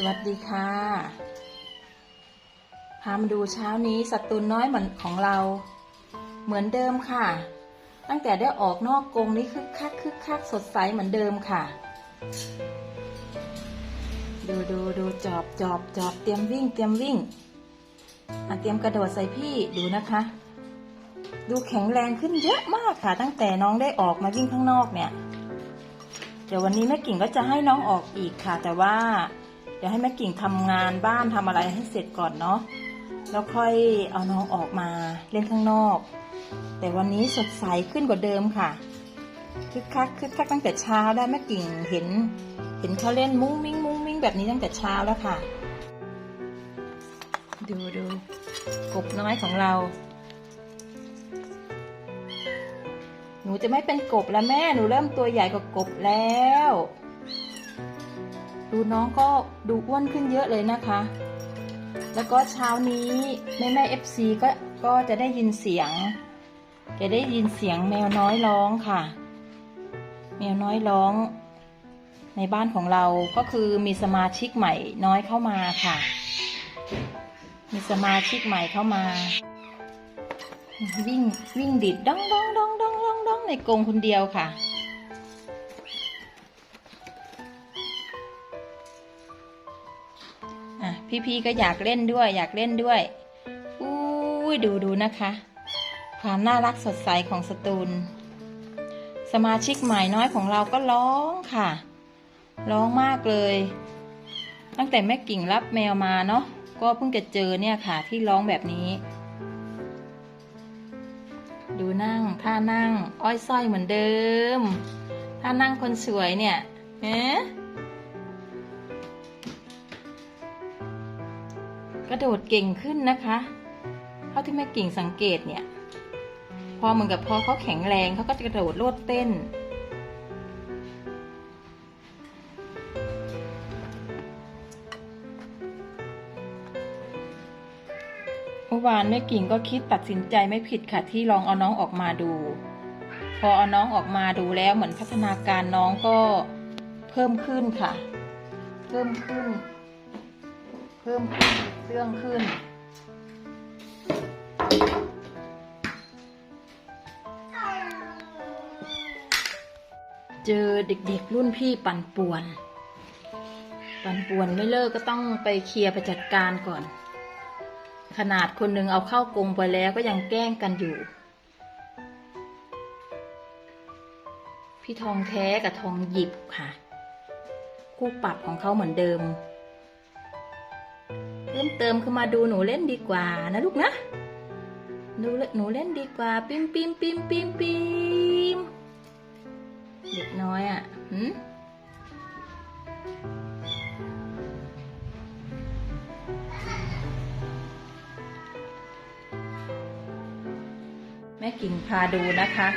สวัสดีค่ะ พามาดูเช้านี้สตูนน้อยเหมือนของเรา เหมือนเดิมค่ะ ตั้งแต่ได้ออกนอกกรงนี้คึกคักคึกคักสดใสเหมือนเดิมค่ะ ดูดูดูจอบจอบจอบเตรียมวิ่งเตรียมวิ่งเตรียมกระโดดใส่พี่ดูนะคะ ดูแข็งแรงขึ้นเยอะมากค่ะ ตั้งแต่น้องได้ออกมาวิ่งข้างนอกเนี่ยเดี๋ยววันนี้แม่กิ่งก็จะให้น้องออกอีกค่ะ แต่ว่า เดี๋ยวให้แม่กิ่งทำงานบ้านทำอะไรให้เสร็จก่อนเนาะแล้วค่อยเอาน้องออกมาเล่นข้างนอก แต่วันนี้สดใสขึ้นกว่าเดิมค่ะคึกคักคึกคักตั้งแต่เช้าได้แม่กิ่งเห็น เห็นเขาเล่นมุ้งมิ้งมุ้งมิ้งแบบนี้ตั้งแต่เช้าแล้วค่ะ ดูดูกบน้อยของเรา หนูจะไม่เป็นกบแล้วแม่หนูเริ่มตัวใหญ่กว่ากบแล้ว ดูน้องก็ดูอ้วนขึ้นเยอะเลยนะคะ แล้วก็เช้านี้แม่แม่เอฟซีก็ก็จะได้ยินเสียง จะได้ยินเสียงแมวน้อยร้องค่ะ แมวน้อยร้อง ในบ้านของเราก็คือมีสมาชิกใหม่น้อยเข้ามาค่ะ มีสมาชิกใหม่เข้ามา วิ่งวิ่งดิดดองดองดองดองดองดองในกรงคนเดียวค่ะ พี่ๆก็อยากเล่นด้วย อยากเล่นด้วยอุ้ยดูดูนะคะ ความน่ารักสดใสของสตูล สมาชิกใหม่น้อยของเราก็ร้องค่ะ ร้องมากเลย ตั้งแต่แม่กิ่งรับแมวมาเนาะก็เพิ่งจะเจอเนี่ยค่ะที่ร้องแบบนี้ ดูนั่งท่านั่ง อ้อยส้อยเหมือนเดิม ท่านั่งคนสวยเนี่ยเอ๊ะ ระโดดเก่งขึ้นนะคะ เท่าที่แม่กิ่งสังเกตเนี่ย พอเหมือนกับพอเขาแข็งแรงเขาก็จะกระโดดโลดเต้น เมื่อวานแม่กิ่งก็คิดตัดสินใจไม่ผิดค่ะที่ลองเอาน้องออกมาดู พอเอาน้องออกมาดูแล้วเหมือนพัฒนาการน้องก็เพิ่มขึ้นค่ะ เพิ่มขึ้น พิ่มขึ้นเรื่องขึ้น เจอเด็กๆรุ่นพี่ปั่นป่วน ปั่นป่วนไม่เลิกก็ต้องไปเคลียร์ไปจัดการก่อน ขนาดคนหนึ่งเอาเข้ากรงไปแล้วก็ยังแกล้งกันอยู่ พี่ทองแท้กับทองหยิบค่ะ คู่ปรับของเขาเหมือนเดิม พิ่มเติมคือมาดูหนูเล่นดีกว่านะลูกนะดูหนูเล่นดีกว่า ปิมปิมปิมปิมปิมเด็กน้อยอะหืมแม่กิ่งพาดูนะคะ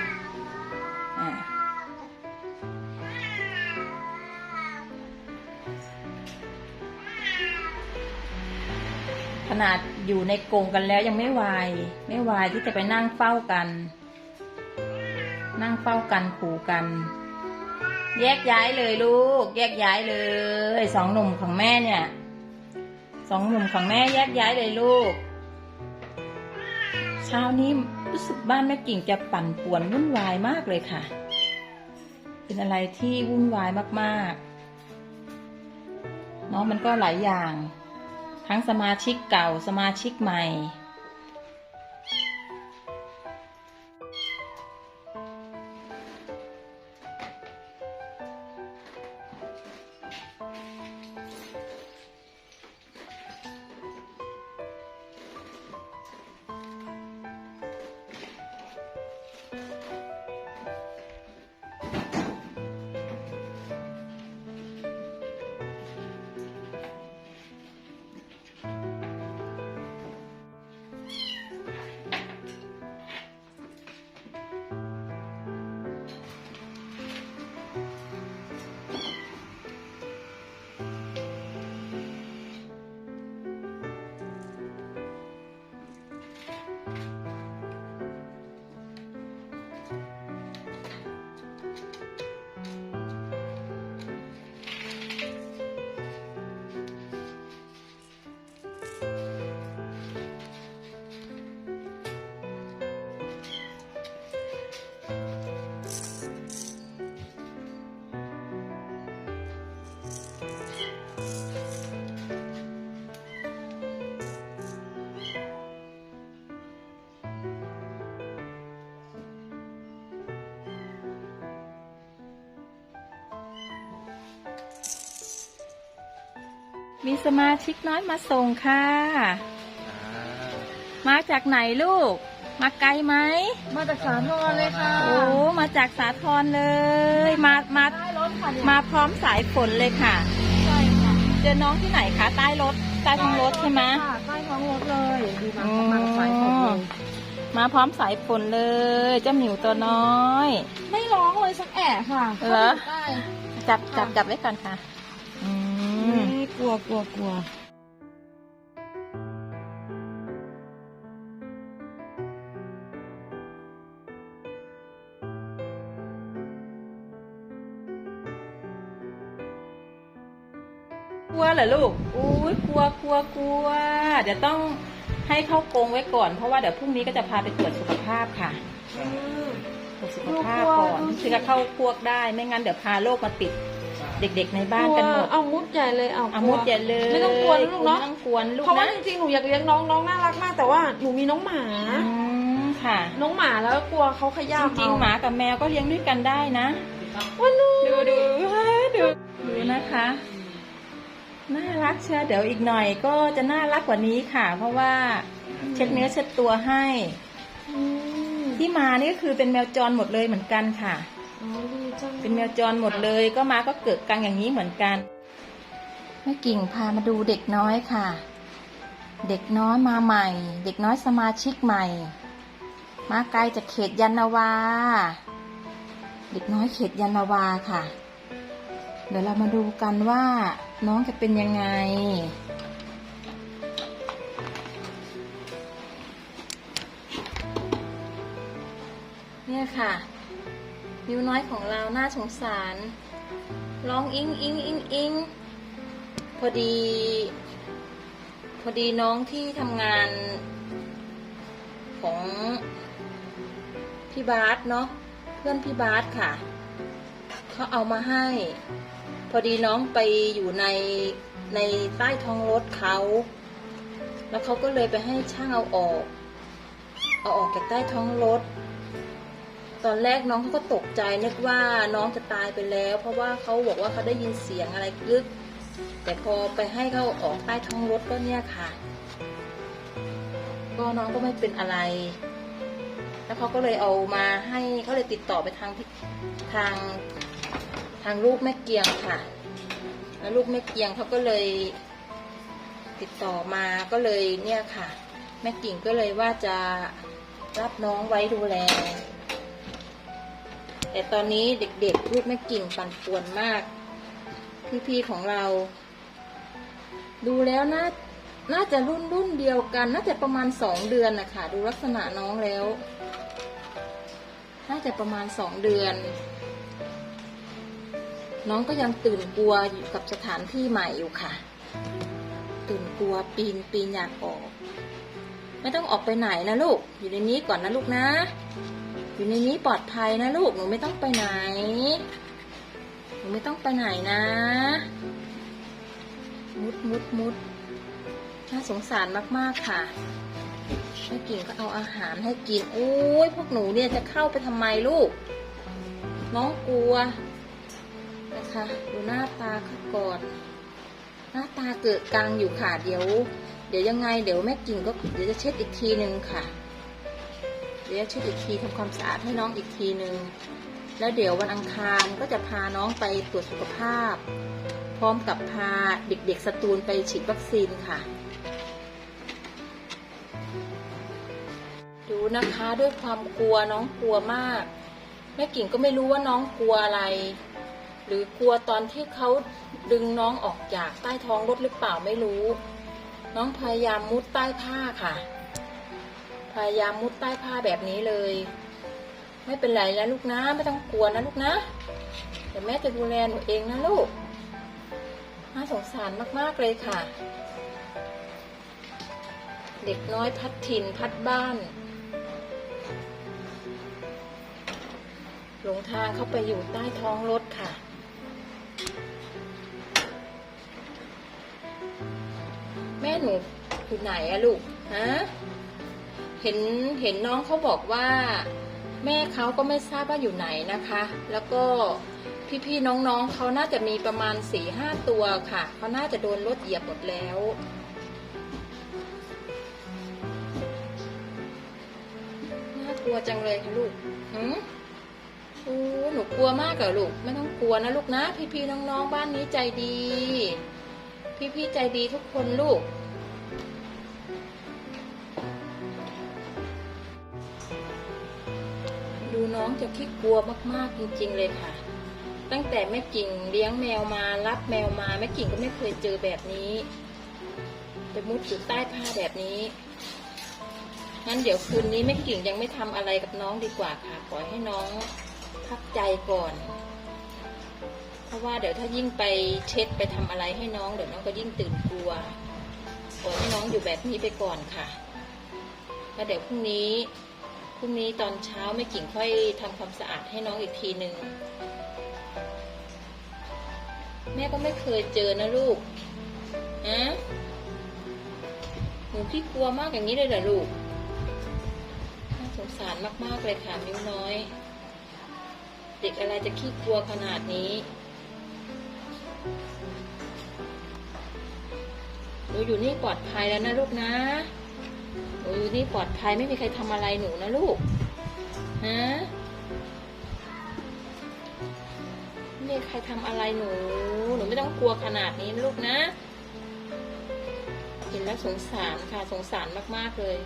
ขนาดอยู่ในกรงกันแล้วยังไม่วาย ไม่วายที่จะไปนั่งเฝ้ากัน นั่งเฝ้ากันขู่กัน แยกย้ายเลยลูก แยกย้ายเลยสองหนุ่มของแม่เนี่ยสองหนุ่มของแม่แยกย้ายเลยลูกเช้านี้รู้สึกบ้านแม่กิ่งจะปั่นป่วนวุ่นวายมากเลยค่ะ เป็นอะไรที่วุ่นวายมากๆเนาะมันก็หลายอย่าง ทั้งสมาชิกเก่าสมาชิกใหม่พ มีสมาชิกน้อยมาส่งค่ะ มาจากไหนลูก มาไกลไหม มาจากสาทรเลยค่ะโอ้ มาจากสาทรเลย มา มาได้รถค่ะเนี่ยมาพร้อมสายฝนเลยค่ะ ใช่ค่ะเจอน้องที่ไหนคะ ใต้รถ ใต้ท้องรถใช่ไหม ค่ะใต้ท้องรถเลยดูมาอืมมากับสายฝนเลยมาพร้อมสายฝนเลย เจ้าหมิวตัวน้อย ไม่ร้องเลยสักแอะค่ะเหรอข้าอยู่ใต้จับจับจับไว้ก่อนค่ะอืมนี่ กลัวกลัวกลัวกลัวเหรอลูก อุ้ยกลัวกลัวกลัว เดี๋ยวต้องให้เข้ากรงไว้ก่อน เพราะว่าเดี๋ยวพรุ่งนี้ก็จะพาไปตรวจสุขภาพค่ะอืมตรวจสุขภาพก่อนถึงจะเข้าพวกได้ ไม่งั้นเดี๋ยวพาโรคมาติด เด็กๆในบ้านกันหมด เอามุดใหญ่เลยเอาอามุดอย่าเลยไม่ต้องกลัวนะลูกเนาะไม่ต้องกวนลูกเพราะว่านะจริงๆหนูอยากเลี้ยงน้องน้องน่ารักมาก แต่ว่าหนูมีน้องหมาอืมค่ะ น้องหมาแล้วกลัวเขาขจย้ำริงๆหมากับแมวก็เลี้ยงด้วยกันได้นะวันนู้ดูดูดูดูนะคะน่ารักเชียวเดี๋ยวอีกหน่อยก็จะน่ารักกว่านี้ค่ะ เพราะว่าเช็ดเนื้อเช็ดตัวให้อืมที่มานี่ก็คือเป็นแมวจรหมดเลยเหมือนกันค่ะอ๋อดีจัง เป็นแมวจรหมดเลยก็มาก็เกิดกังอย่างนี้เหมือนกันแม่กิ่งพามาดูเด็กน้อยค่ะ เด็กน้อยมาใหม่ เด็กน้อยสมาชิกใหม่ มาไกลจากเขตยานนาวา เด็กน้อยเขตยานนาวาค่ะ เดี๋ยวเรามาดูกันว่าน้องจะเป็นยังไงเนี่ยค่ะ มิวน้อยของเราน่าสงสาร ร้องอิงอิงอิงอิงพอดี พอดีน้องที่ทำงานของพี่บาสเนาะเพื่อนพี่บาสค่ะเขาเอามาให้ พอดีน้องไปอยู่ในในใต้ท้องรถเขา แล้วเขาก็เลยไปให้ช่างเอาออก เอาออกจากใต้ท้องรถ ตอนแรกน้องเขาก็ตกใจนึกว่าน้องจะตายไปแล้ว เพราะว่าเขาบอกว่าเขาได้ยินเสียงอะไรลึก แต่พอไปให้เขาออกใต้ท้องรถก็เนี่ยค่ะ ก็น้องก็ไม่เป็นอะไร แล้วเขาก็เลยเอามาให้เขาเลยติดต่อไปทางทางทางลูกแม่เกียงค่ะ แล้วลูกแม่เกียงเขาก็เลยติดต่อมาก็เลยเนี่ยค่ะ แม่กิ่งก็เลยว่าจะรับน้องไว้ดูแล แต่ตอนนี้เด็กๆ ลูกแม่กิ่งปั่นป่วนมาก พี่ๆของเรา ดูแล้วน่าน่าจะรุ่นรุ่นเดียวกัน น่าจะประมาณสองเดือนนะคะดูลักษณะน้องแล้ว น่าจะประมาณสองเดือน น้องก็ยังตื่นกลัวอยู่กับสถานที่ใหม่อยู่ค่ะ ตื่นกลัวปีนปีนอยากออก ไม่ต้องออกไปไหนนะลูก อยู่ในนี้ก่อนนะลูกนะ อยู่ในนี้ปลอดภัยนะลูกหนูไม่ต้องไปไหน หนูไม่ต้องไปไหนนะ มุดมุดมุดน่าสงสารมากๆค่ะแม่กิ่งก็เอาอาหารให้กินโอ้ยพวกหนูเนี่ยจะเข้าไปทำไมลูก น้องกลัวนะคะดูหน้าตาเขาก่อนหน้าตาเกิดกลางอยู่ค่ะเดี๋ยว เดี๋ยวยังไง เดี๋ยวแม่กิ่งก็เดี๋ยวจะเช็ดอีกทีหนึ่งค่ะ เดี๋ยวเช็ดอีกทีทำความสะอาดให้น้องอีกทีหนึ่งแล้วเดี๋ยววันอังคารก็จะพาน้องไปตรวจสุขภาพ พร้อมกับพาเด็กๆสตูลไปฉีดวัคซีนค่ะ ดูนะคะด้วยความกลัวน้องกลัวมากแม่กิ่งก็ไม่รู้ว่าน้องกลัวอะไร หรือกลัวตอนที่เขาดึงน้องออกจากใต้ท้องรถหรือเปล่าไม่รู้ น้องพยายามมุดใต้ผ้าค่ะ พยายามมุดใต้ผ้าแบบนี้เลย ไม่เป็นไรนะลูกนะ ไม่ต้องกลัวนะลูกนะเดี๋ยวแม่จะดูแลหนูเองนะลูก น่าสงสารมากๆเลยค่ะ เด็กน้อยพัดถิ่นพัดบ้าน หลงทางเข้าไปอยู่ใต้ท้องรถค่ะแม่หนูอยู่ไหนอะลูก ฮะ เห็นเห็นน้องเขาบอกว่าแม่เขาก็ไม่ทราบว่าอยู่ไหนนะคะ แล้วก็พี่ๆน้องๆเขาน่าจะมีประมาณสี่ห้าตัวค่ะเขาน่าจะโดนรถเหยียบหมดแล้วน่ากลัวจังเลยค่ะลูกหืมโอ้หนูกลัวมากเหรอลูกไม่ต้องกลัวนะลูกนะ พี่ๆน้องๆบ้านนี้ใจดี พี่ๆใจดีทุกคนลูก น้องจะขี้กลัวมากๆจริงๆเลยค่ะ ตั้งแต่แม่กิ่งเลี้ยงแมวมารับแมวมาแม่กิ่งก็ไม่เคยเจอแบบนี้ไปมุดอยู่ใต้ผ้าแบบนี้งั้นเดี๋ยวคืนนี้แม่กิ่งยังไม่ทำอะไรกับน้องดีกว่าค่ะปล่อยให้น้องพักใจก่อน เพราะว่าเดี๋ยวถ้ายิ่งไปเช็ดไปทำอะไรให้น้องเดี๋ยวน้องก็ยิ่งตื่นกลัวปล่อยให้น้องอยู่แบบนี้ไปก่อนค่ะแล้วเดี๋ยวพรุ่งนี้ พรุ่งนี้ตอนเช้าแม่กิ่งค่อยทำความสะอาดให้น้องอีกทีหนึ่งแม่ก็ไม่เคยเจอนะลูกฮะหนูพี่กลัวมากอย่างนี้เลยเหรอลูกน่าสงสารมากๆเลยค่ะมิ้วน้อย เด็กอะไรจะขี้กลัวขนาดนี้หนูอยู่นี่ปลอดภัยแล้วนะลูกนะ หนูอยู่นี่ปลอดภัยไม่มีใครทำอะไรหนูนะลูกฮะไม่มีใครทำอะไรหนู หนูไม่ต้องกลัวขนาดนี้ลูกนะ เห็นแล้วสงสารค่ะสงสารมาก ๆ เลย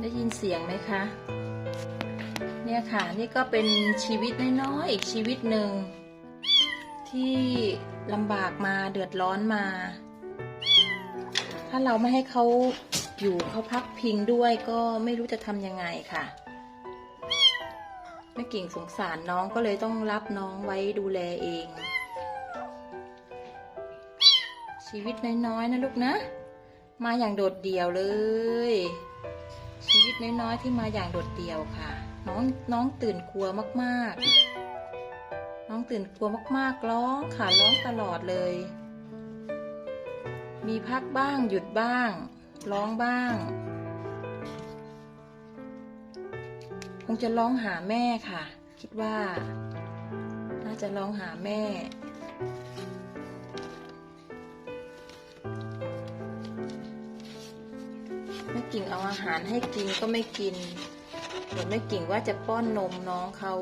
ได้ยินเสียงไหมคะ ค่ะ นี่ก็เป็นชีวิตน้อยๆอีกชีวิตหนึ่ง ที่ลำบากมาเดือดร้อนมา ถ้าเราไม่ให้เขาอยู่เขาพักพิงด้วยก็ไม่รู้จะทำยังไงค่ะแม่กิ่งสงสารน้องก็เลยต้องรับน้องไว้ดูแลเอง ชีวิตน้อยๆนะลูกนะ มาอย่างโดดเดี่ยวเลย ชีวิตน้อยๆที่มาอย่างโดดเดี่ยวค่ะ น้องน้องตื่นกลัวมากๆ น้องตื่นกลัวมากๆ ร้องค่ะร้องตลอดเลย มีพักบ้างหยุดบ้าง ร้องบ้าง คงจะร้องหาแม่ค่ะ คิดว่า น่าจะร้องหาแม่แม่กิ่งเอาอาหารให้กินก็ไม่กิน เดี๋ยวแม่กิ่งว่าจะป้อนนมน้องเขา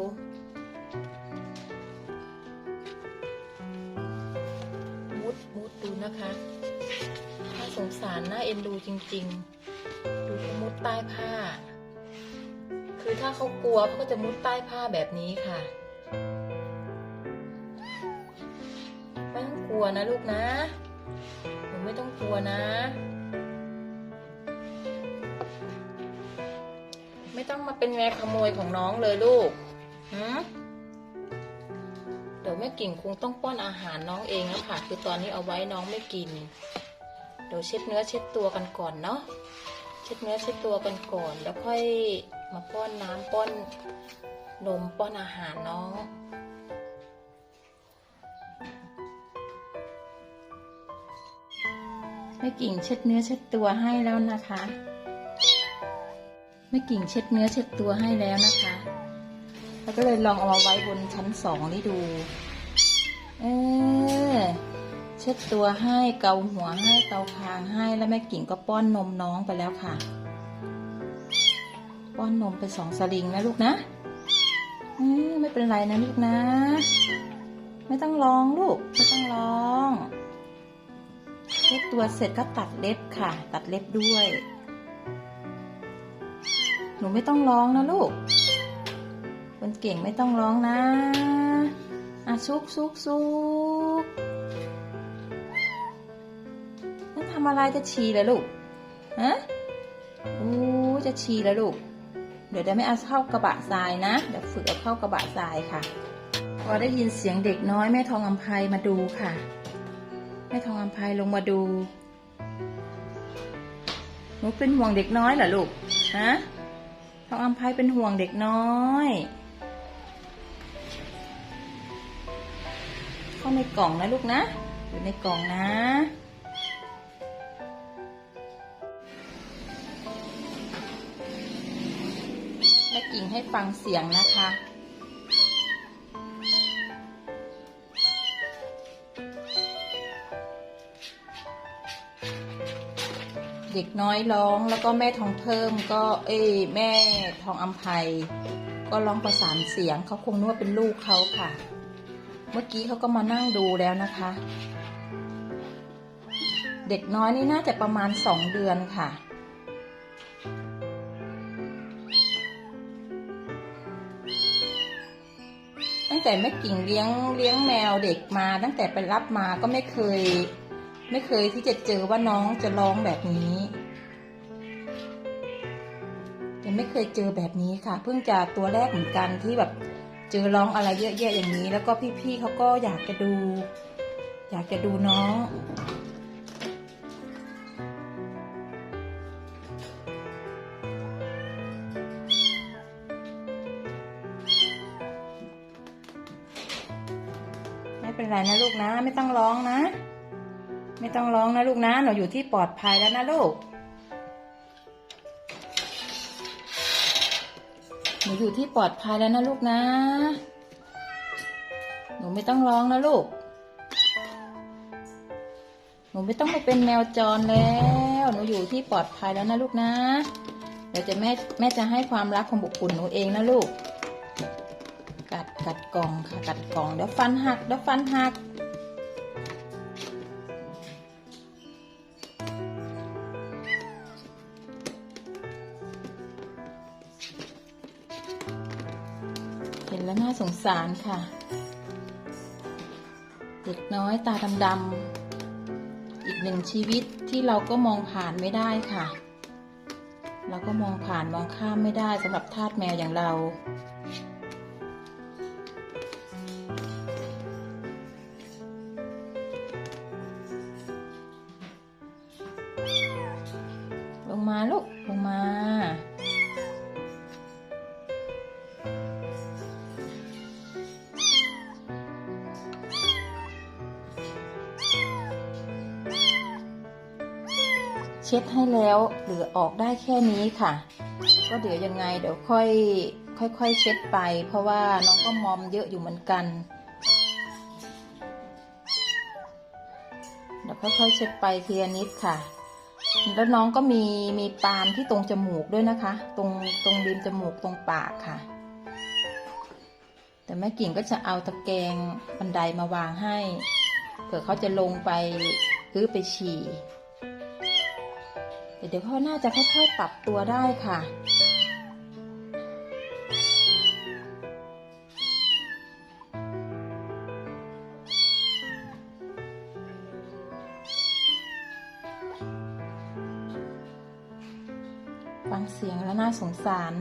มุดมุดดูนะคะน่าสงสารน่าเอ็นดูจริง ๆ ดูเขามุดใต้ผ้า คือถ้าเขากลัวเขาก็จะมุดใต้ผ้าแบบนี้ค่ะไม่ต้องกลัวนะลูกนะหนูไม่ต้องกลัวนะ ต้องมาเป็นแม่ขโมยของน้องเลยลูกหืมเดี๋ยวแม่กิ่งคงต้องป้อนอาหารน้องเองแล้วค่ะ คือตอนนี้เอาไว้น้องไม่กิน เดี๋ยวเช็ดเนื้อเช็ดตัวกันก่อนเนาะ เช็ดเนื้อเช็ดตัวกันก่อน แล้วค่อยมาป้อนน้ำป้อนนมป้อนอาหารน้องแม่กิ่งเช็ดเนื้อเช็ดตัวให้แล้วนะคะ แม่กิ่งเช็ดเนื้อเช็ดตัวให้แล้วนะคะแล้วก็เลยลองเอามาไว้บนชั้นสองนี่ดู เออเช็ดตัวให้เกาหัวให้เกาคางให้แล้วแม่กิ่งก็ป้อนนมน้องไปแล้วค่ะ ป้อนนมไปสองสลิงนะลูกนะไม่เป็นไรนะลูกนะ ไม่ต้องร้องลูกไม่ต้องร้องเช็ดตัวเสร็จก็ตัดเล็บค่ะ ตัดเล็บด้วย หนูไม่ต้องร้องนะลูก คนเก่งไม่ต้องร้องนะ อะซุกซุกซุกนั่นทำอะไรจะฉี่เลยลูก ฮะอู้จะฉี่เลยลูก เดี๋ยวจะไม่เอาเข้ากระบะทรายนะ เดี๋ยวฝึกเอาเข้ากระบะทรายค่ะ พอได้ยินเสียงเด็กน้อยแม่ทองอำไพมาดูค่ะ แม่ทองอำไพลงมาดู หนูเป็นห่วงเด็กน้อยเหรอลูก ฮะ น้องอัมพายเป็นห่วงเด็กน้อยเข้าในกล่องนะลูกนะ อยู่ในกล่องนะ แม่กิ่งให้ฟังเสียงนะคะ เด็กน้อยร้องแล้วก็แม่ทองเพิ่มก็ เอ้แม่ทองอัมภัยก็ร้องประสานเสียงเขาคงนึกว่าเป็นลูกเขาค่ะ เมื่อกี้เขาก็มานั่งดูแล้วนะคะ เด็กน้อยนี่น่าจะประมาณสองเดือนค่ะตั้งแต่แม่กิ่งเลี้ยงเลี้ยงแมวเด็กมา ตั้งแต่ไปรับมาก็ไม่เคย ไม่เคยที่จะเจอว่าน้องจะร้องแบบนี้ยังไม่เคยเจอแบบนี้ค่ะ เพิ่งจะตัวแรกเหมือนกันที่แบบเจอร้องอะไรเยอะแยะอย่างนี้ แล้วก็พี่ๆเขาก็อยากจะดู อยากจะดูน้อง ไม่เป็นไรนะลูกนะ ไม่ต้องร้องนะ ไม่ต้องร้องนะลูกนะหนูอยู่ที่ปลอดภัยแล้วนะลูกหนูอยู่ที่ปลอดภัยแล้วนะลูกนะ หนูไม่ต้องร้องนะลูก หนูไม่ต้องไปเป็นแมวจรแล้ว หนูอยู่ที่ปลอดภัยแล้วนะลูกนะ เดี๋ยวจะแม่แม่จะให้ความรักของบุคคลหนูเองนะลูก กัดกัดกล่องค่ะกัดกล่องเดี๋ยวฟันหักเดี๋ยวฟันหัก สารค่ะ เด็กน้อยตาดำๆอีกหนึ่งชีวิตที่เราก็มองผ่านไม่ได้ค่ะ เราก็มองผ่านมองข้ามไม่ได้สำหรับทาสแมวอย่างเรา ลงมาลูกลงมา เช็ดให้แล้วเหลือออกได้แค่นี้ค่ะ ก็เดี๋ยวยังไงเดี๋ยวค่อยค่อยๆเช็ดไป เพราะว่าน้องก็มอมเยอะอยู่เหมือนกันเดี๋ยวค่อยๆเช็ดไปทีละนิดค่ะ แล้วน้องก็มีมีปานที่ตรงจมูกด้วยนะคะ ตรงตรงริมจมูกตรงปากค่ะ แต่แม่กิ่งก็จะเอาตะแกรงบันไดมาวางให้ เผื่อเขาจะลงไปหรือไปฉี่ เดี๋ยวเขาน่าจะค่อยๆปรับตัวได้ค่ะ ฟังเสียงแล้วน่าสงสาร